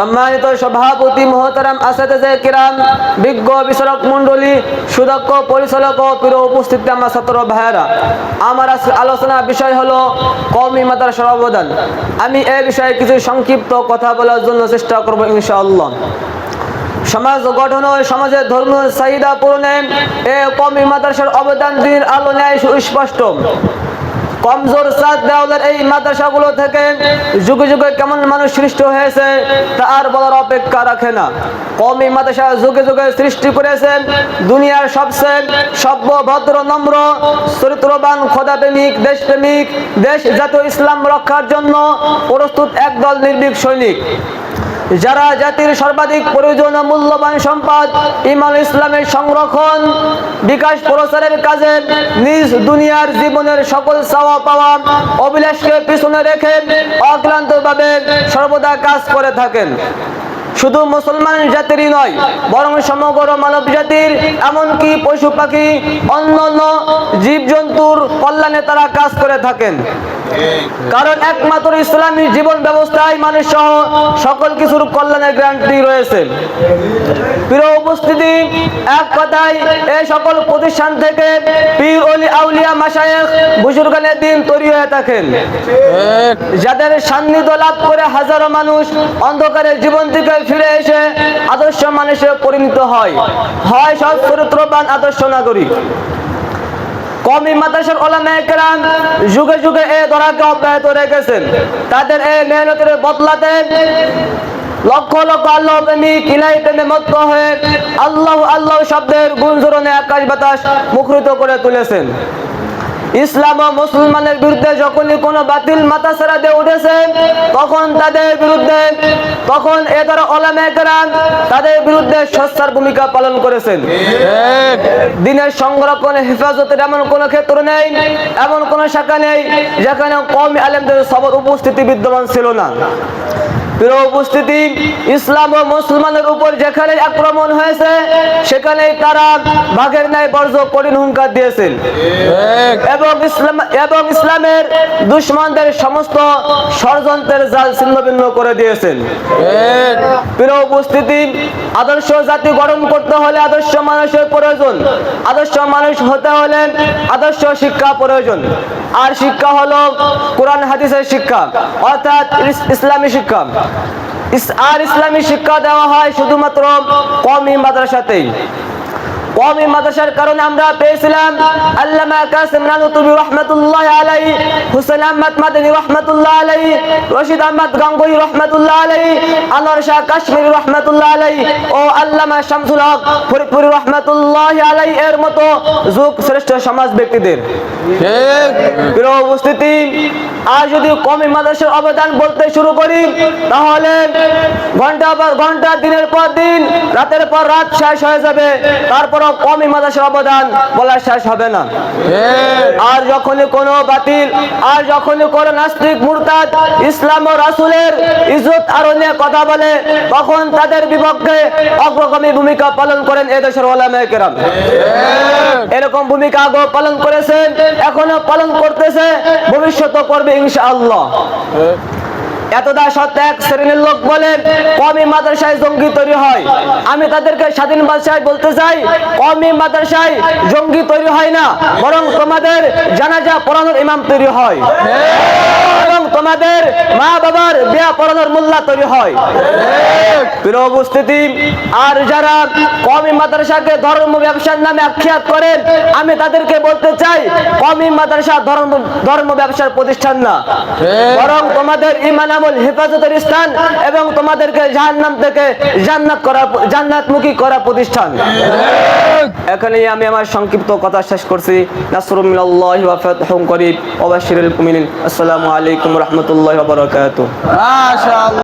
সম্মানিত সভাপতি মহতারাম আসাদে কিরাম, বিজ্ঞ বিচারক মণ্ডলী, সুদক্ষ পরিচালক ও প্রিয় উপস্থিতি আমার ছাত্র ভাইয়েরা। আমার আলোচনা বিষয় হলো কওমি মাদ্রাসার অবদান আমি এ বিষয়ে কিছু সংক্ষিপ্ত কথা বলার জন্য চেষ্টা করব ইনশাআল্লাহ। সমাজ গঠন ও সমাজের ধর্মীয় চাহিদা পূরণে এ কমি মাদ্রাসার অবদান দিন আলো, ন্যায়, সুস্পষ্ট। কমজোর চাঁদ দেওয়ালের এই মাদ্রাসাগুলো থেকে যুগে যুগে কেমন মানুষ সৃষ্টি হয়েছে, তা আর বলার অপেক্ষা রাখে না। কমি মাদ্রাসা যুগে যুগে সৃষ্টি করেছেন, দুনিয়ার সবচেয়ে সভ্য ভদ্র নম্র, চরিত্রবান, খোদাপ্রেমিক, দেশপ্রেমিক দেশ জাতীয় ইসলাম রক্ষার জন্য প্রস্তুত একদল নির্ভীক সৈনিক। যারা জাতির সর্বাধিক প্রয়োজন মূল্যবান সম্পদ ইমান ইসলামের সংরক্ষণ, বিকাশ প্রচারের কাজে নিজ দুনিয়ার জীবনের সকল চাওয়া পাওয়া অভিলাষকে পিছনে রেখে অক্লান্তভাবে সর্বদা কাজ করে থাকেন। শুধু মুসলমান জাতিরই নয়, বরং সমগ্র মানব জাতির, এমনকি পশু পাখি, অন্যান্য জীবজন্তুর কল্যাণে তারা কাজ করে থাকেন। কারণ একমাত্র ইসলামী জীবন ব্যবস্থায় মানুষ সহ সকল কিছুর কল্যাণের গ্যারান্টি রয়েছে। প্রিয় উপস্থিতি, এক কথায় এই সকল প্রতিষ্ঠান থেকে পীর অলি আউলিয়া মাসায়েখ বুজুর্গানের দিন তৈরি হয়ে থাকেন। যাদের সান্নিধ্য লাভ করে হাজারো মানুষ অন্ধকারের জীবন থেকে ফিরে এসে আদর্শ মানুষে পরিণত হয়। হয় সব চরিত্রবান আদর্শ নাগরিক। কমি মাদ্রাসার ওলা কেরাম যুগে যুগে এ ধরাকে অব্যাহত রেখেছেন। তাদের এই মেহনতের বদলাতে লক্ষ লক্ষ আল্লাহ প্রেমী কিলাই প্রেমে মত্ত হয়ে আল্লাহ আল্লাহ শব্দের গুঞ্জরণে আকাশ বাতাস মুখরিত করে তুলেছেন। ইসলাম ও মুসলমানের বিরুদ্ধে যখনই কোনো বাতিল মাথা দিয়ে উঠেছে তখন তাদের বিরুদ্ধে তখন এ দ্বারা ওলামেকরাম তাদের বিরুদ্ধে সচ্ছার ভূমিকা পালন করেছেন। দিনের সংরক্ষণে হেফাজতের এমন কোনো ক্ষেত্র নেই এমন কোনো শাখা নেই যেখানে কম আলেমদের সবর উপস্থিতি বিদ্যমান ছিল না। প্রিয় উপস্থিতি ইসলাম ও মুসলমানের উপর যেখানে আক্রমণ হয়েছে সেখানে তারা বাঘের ন্যায় বর্জ্য কঠিন হুঙ্কার দিয়েছেন। ইসলাম এবং ইসলামের দুশ্মনদের সমস্ত ষড়যন্ত্রের জাল ছিন্ন ভিন্ন করে দিয়েছেন। প্রিয় উপস্থিতি আদর্শ জাতি গঠন করতে হলে আদর্শ মানুষের প্রয়োজন। আদর্শ মানুষ হতে হলে আদর্শ শিক্ষা প্রয়োজন। আর শিক্ষা হলো কোরআন হাদিসের শিক্ষা অর্থাৎ ইসলামী শিক্ষা। আর ইসলামী শিক্ষা দেওয়া হয় শুধুমাত্র কমই মাদ্রাসাতেই। কওমি মাদ্রাসার কারণে আমরা পেয়েছিলাম আল্লামা কাসিম নানুতুবি রহমাতুল্লাহ আলাই হুসেন আহমদ মাদানী রহমাতুল্লাহ আলাইহি। রশিদ আহমদ গাঙ্গুই রহমাতুল্লাহ আলাইহি আনোয়ার শাহ কাশ্মীরি রহমাতুল্লাহ আলাইহি ও আল্লামা শামসুল হক ফরিদপুরি রহমাতুল্লাহ আলাইহি এর মতো যুগ শ্রেষ্ঠ সমাজ ব্যক্তিদের। প্রিয় উপস্থিতি আর যদি কমি মাদ্রাসার অবদান বলতে শুরু করি তাহলে ঘণ্টা পর ঘণ্টা দিনের পর দিন রাতের পর রাত শেষ হয়ে যাবে। তারপরও কমি মাদ্রাসার অবদান বলা শেষ হবে না। আর যখনই কোনো বাতিল আর যখনই কোনো নাস্তিক মুরতাদ ইসলাম ও রাসূলের ইজ্জত আরও কথা বলে, তখন তাদের বিপক্ষে অগ্রগামী ভূমিকা পালন করেন এদেশের ওলামায়ে এরকম ভূমিকা আগেও পালন করেছেন, এখনও পালন করতেছে, ভবিষ্যৎ করবে ইনশাআল্লাহ। এতদা সত্য এক শ্রেণির লোক বলেন কমি মাদ্রাসায় জঙ্গি তৈরি হয়। আমি তাদেরকে স্বাধীন ভাষায় বলতে চাই কমি মাদ্রাসায় জঙ্গি তৈরি হয় না, বরং তোমাদের জানাজা পড়ানোর ইমাম তৈরি হয়। তোমাদের মা বাবার বিয়া পড়ানোর মোল্লা তৈরি হয়। প্রিয় উপস্থিতি, আর যারা কমি মাদ্রাসাকে ধর্ম ব্যবসার নামে আখ্যাত করেন, আমি তাদেরকে বলতে চাই কমি মাদ্রাসা ধর্ম ধর্ম ব্যবসার প্রতিষ্ঠান না। বরং তোমাদের ইমান আমল হেফাজতের স্থান এবং তোমাদেরকে জাহান্নাম থেকে জান্নাত করা, জান্নাতমুখী করা প্রতিষ্ঠান। এখানেই আমি আমার সংক্ষিপ্ত কথা শেষ করছি। নাসরুল্লাহ ওয়া ফাতহুম আসসালামু আলাইকুম ওয়া রাহমাতুল্লাহি বরকাত